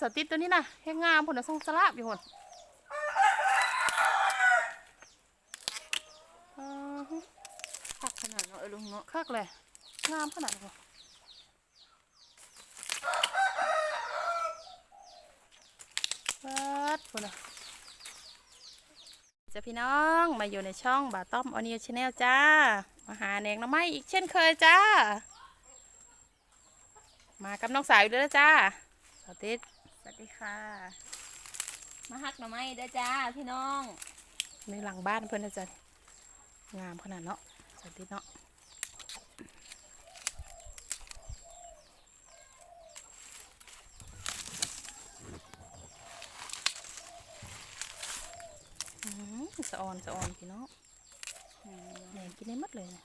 สติดตัวนี้นะแห้งงามพุ่นนะทรงสลับอยู่พุ่นอ่าฮะคักขนาดเนาะเออลุงเนาะคักเลยงามขนาดนี้พุ่นเปิดพุ่นนะจะพี่น้องมาอยู่ในช่องบาต้อมออนิวชาแนลจ้า มาหาแหนงน้ำไม้อีกเช่นเคยจ้า มากับน้องสาวอยู่เด้อจ้าสาวติดส วัสดีค่ะ มาฮักหน่อไม้เด้อจ้าพี่น้องในหลังบ้านเพื่อนนะจ๊ะงามขนาดเนาะสวัสดีเนาะอื้อหือสะออนสะออนพี่เนาะแหนกินได้หมดเลยนะ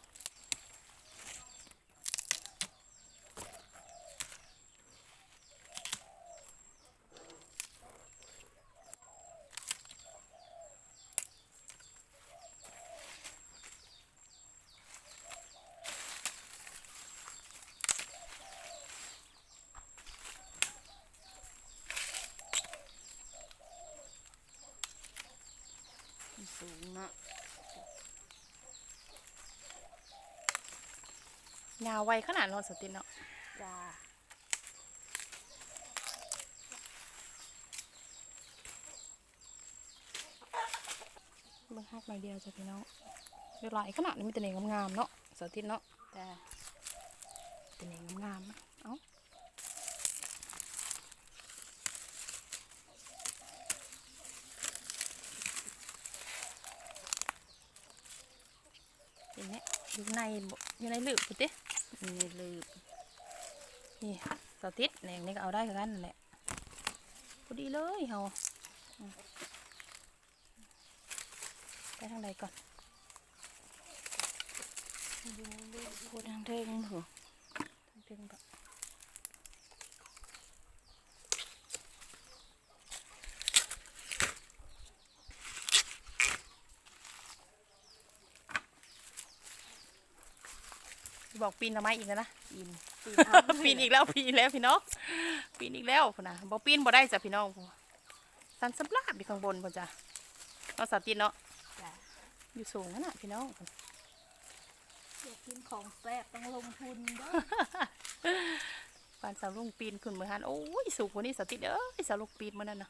สูง เนาะยาวไวขนาดเนาะสติเนาะจ้าเบิ่งฮักหน่อยเดียวจ้ะพี่น้องเดี๋ยวหลายขนาดนี้มีแต่เนงงามๆเนาะสติเนาะจ้าแต่เนงงามๆนะเอ้า เห็นไหมอยู่ในบ่อยู่ในหลืบพุดเด้นี่ลืมนี่สติดแหนงนี่ก็เอาได้คือกันนั่นแหละพอดีเลยเฮาอืมไปทางใดก่อนพูดทางเทิงเหรอทางเทิงก่อน บอกปีนทำไมอีกแล้วนะปีนปีนปีนอีกแล้วปีนแล้วพี่น้องปีนอีกแล้วพุ่นนะบ่ปีนบ่ได้จ้ะพี่น้องพุ่นสันสำลาบอยู่ข้างบนพุ่นจ้ะเนาะสาวตีนเนาะจ้าอยู่สูงนั่นน่ะพี่น้องพุ่นอยากกินของแซ่บต้องลงทุนเด้อปานสาวลุงปีนขึ้นมือหันโอ้ยสูงกว่านี้สาวตีนเอ้ยสาวลุงปีนมานั่นน่ะ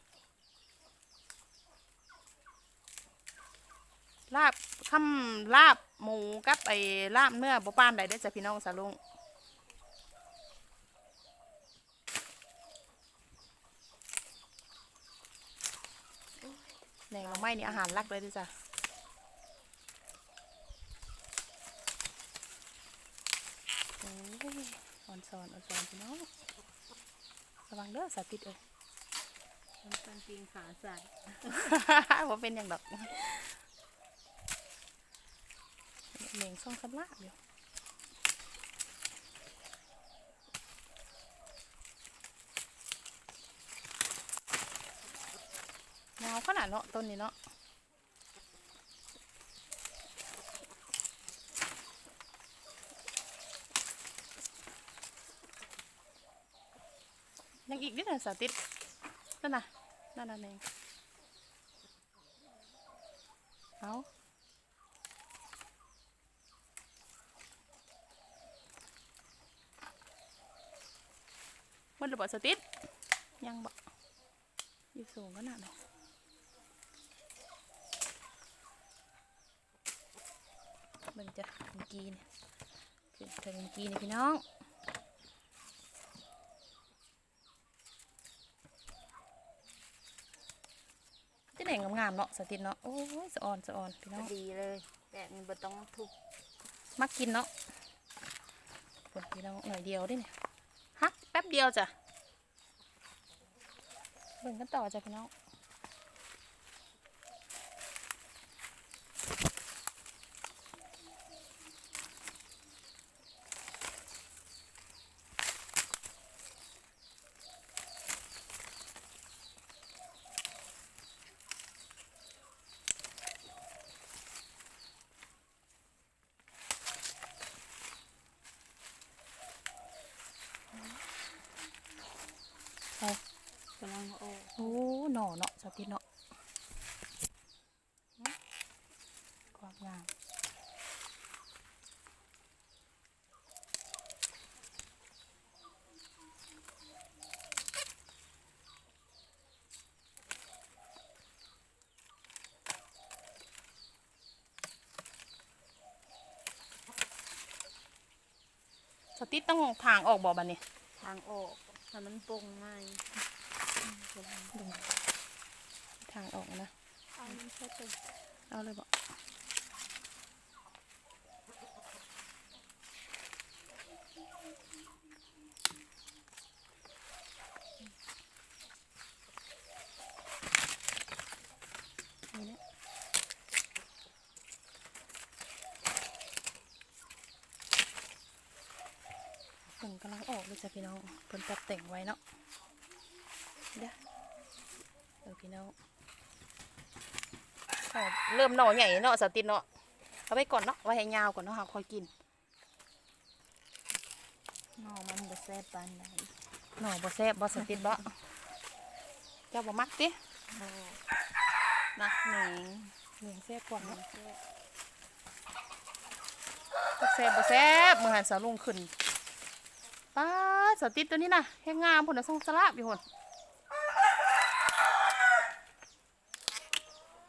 ลาบ คำลาบหมูกับไอ้ลาบเนื้อบ่ปานใดได้อจ้ะพี่น้องสาวลุงแหนงหน่อไม้นี่อาหารหลักเลยเด้อจ้ะโอ้ยอ่อนสอนอ่อนสอนพี่น้องระวังเด้อสาติดเอ้ยมันเป็นปีนขาสั่นว่าเป็นอย่างดอก เหม่งส่องสำลาบอยู่ยาวขนาดเนาะต้นนี้เนาะยังอีกนิดหนึ่งสาติดนั่นน่ะนั่นน่ะเองเอามันระเบิดสติดยังบอกอยู่สูงขนาดไหนเบิ่งจ้ะเมื่อกี้เนี่ยขึ้นถึงเมื่อกี้นี่พี่น้องจะไหนงามๆเนาะสติดเนาะโอ้ยสะออนสะออนพี่พน้อองดีเลยแบบนี้บ่ต้องทุบมักกินเนาะปวดพี่น้องหน่อยเดียวดิเนี่ยฮักแป๊บเดียวจ้ะ เบิ่งกันต่อจ้ะพี่น้อง น่อเนาะสติเนาะความงามสติต้องทางออกบ่บันนี้ ทางออกถ้ามันโปร่งง่ายดู ทางออกนะ เอามันแค่ตัวเอาเลยบอกฝนกำลังออกเลยจ้ะพี่น้องเพิ่นตัดแต่งไว้เนาะเดี๋ยวพี่น้อง เริ่มหน่อใหญ่เนาะสตินเนาะเอาไว้ก่อนเนาะไว้ให้ยาวก่อนเนาะค่ะค่อยกินหนอมันบ่แซ่บปานใดหน่อบ่แซ่บบ่สตินบ่เจ้าบ่มักติโอ้นักเหน่งเหนียงแซ่บกว่าเนาะแซ่บแซ่บบ่แซ่บมื้อหันสาวลุงขึ้นป้าดสตินตัวนี้น่ะแฮงงามพุ่นน่ะทรงสลาบอยู่พุ่น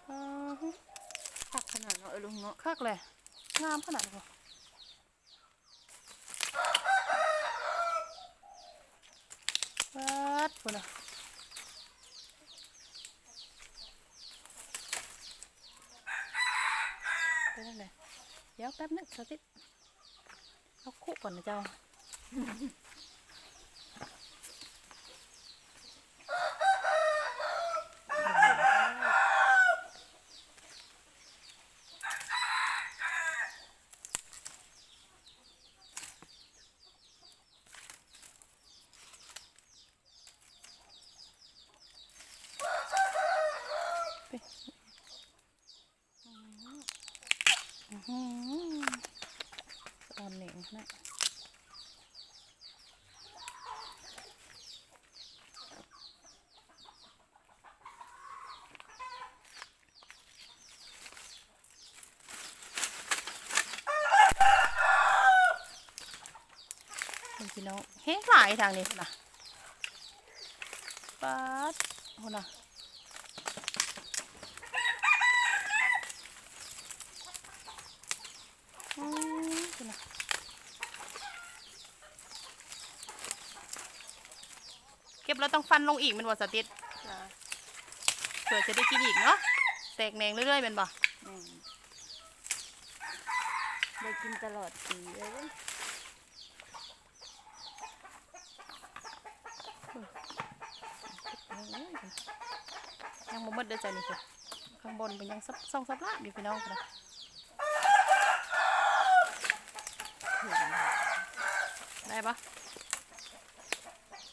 อ่าฮึ คักขนาดเนาะเอ้ยลุงเนาะ คักเลยงามขนาดนี้ป้าดพุ่นน่ะไปนั่นเลยเดี๋ยวแป๊บนึงสติเอาคุก่อนนะเจ้า นเหน่งนะนี่พี่น้องเฮ้หลายทางนี้นะปัดโหนะ อืมคุณน่ะ เก็บแล้วต้องฟันลงอีกแมันว่าสติดจ้าเผื่อจะได้กินอีกเนาะแตกแหนงเรื่อยๆเป็นบ่แม่นได้กินตลอดปีเลยเว้ยยังบ่หมดเด้อจ้ะนี่ค่ะข้างบนเป็นยังซับซ่องซับลาบอยู่พี่น้องค่ะได้ปะ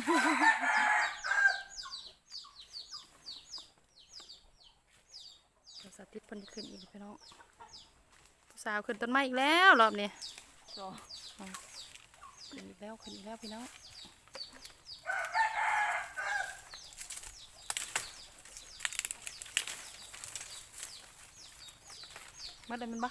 เดี๋ยวสติดเพิ่นจะขึ้นอีกพี่น้องผู้สาวขึ้นต้นไม้อีกแล้วรอบนี้สองขึ้นอีกแล้วขึ้นอีกแล้วพี่น้องมาเลยมันบ้า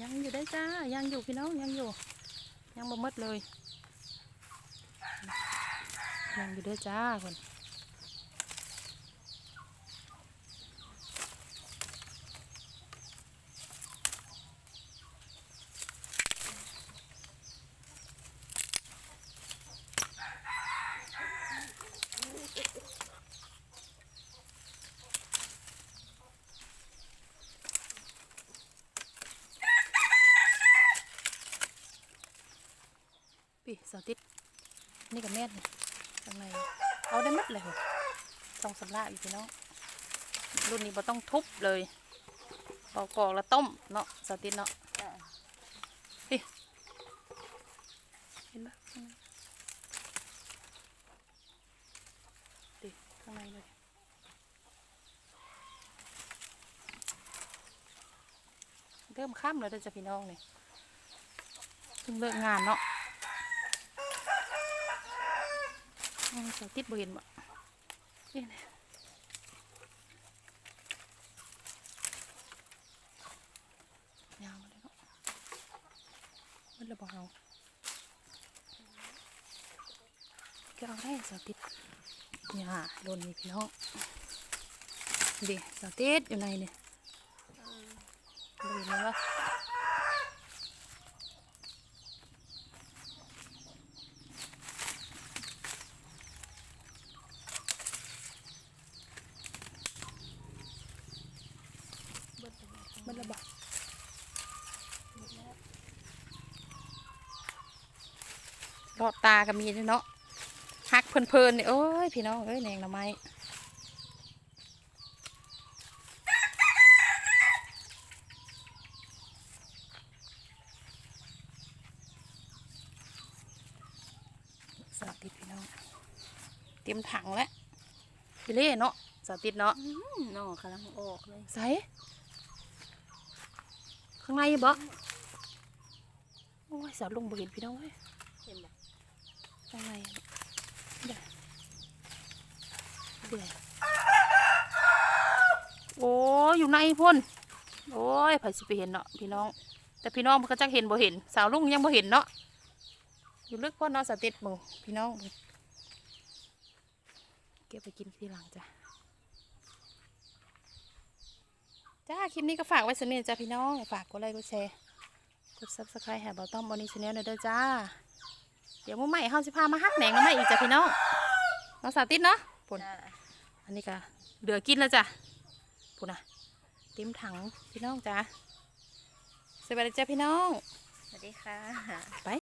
ยังอยู่ได้จ้า ยังอยู่พี่น้องยังอยู่ ยังบ่หมดเลย ยังอยู่เด้วยจ้าคน พี่สาวติดนี่กับแม่นนี่ข้างในเอาได้หมัดเลยเหรอสองสำลาอีกพี่น้องรุ่นนี้บ่ต้องทุบเลยปอกกอกแล้วต้มเนาะสาวติดเนาะจ้าเห็นปะข้างในดิข้างในเลยเริ่มค่ำแล้วเด้อจ้ะพี่น้องเนี่ยเพิ่งเลิกงานเนาะ อืมเสาติดบ่เห็นบ่นี่นะยาวมาเลยเนาะมันระเบเอาก็เอาได้สาวติดเนี่ยโดนนี่พี่น้องดิสาวติดอยู่ในเนี่ยดูเห็นไหมวะมันระบาด รอดตาก็มีด้วยเนาะฮักเพลินๆนี่โอ้ยพี่น้องเอ้ยแหนงหน่อไม้สาติดพี่น้อง เตรียมถังแล้วพี่เล่เนาะสาติดเนาะอืมหน่อกำลังออกเลยใส่ข้างในบ่โอ้ยสาวลงบ่เห็นพี่น้องเอ้ยเห็นแบบ ข้างในเดี๋ยวเดี๋ยวโอ้ยอยู่ในพ่นโอ้ยไผสิไปเห็นเนาะพี่น้อง แต่พี่น้องมันก็จักเห็นบ่เห็น สาวลุงยังบ่เห็นเนาะ อยู่ลึกพ่นเนาะสติดบ่พี่น้อง เก็บไปกินทีหลังจ้ะ จ้าคลิปนี้ก็ฝากไว้สนิทจ้ะพี่น้อง ฝากกดไลค์กดแชร์ กดซับสไครต์แฮบเบลต้อมบอนี่ชาแนลเด้อจ้า เดี๋ยวมื้อใหม่เฮาสิพามาฮักแหนงแล้วไม่อีกจ้ะพี่น้องน้องสาวติดเนาะปุ่นจ้าอันนี้ก็เหลือกินแล้วจ้ะปุ่นอะเต็มถังพี่น้องจ้ะสวัสดีจ้ะพี่น้อง สวัสดีค่ะ ไป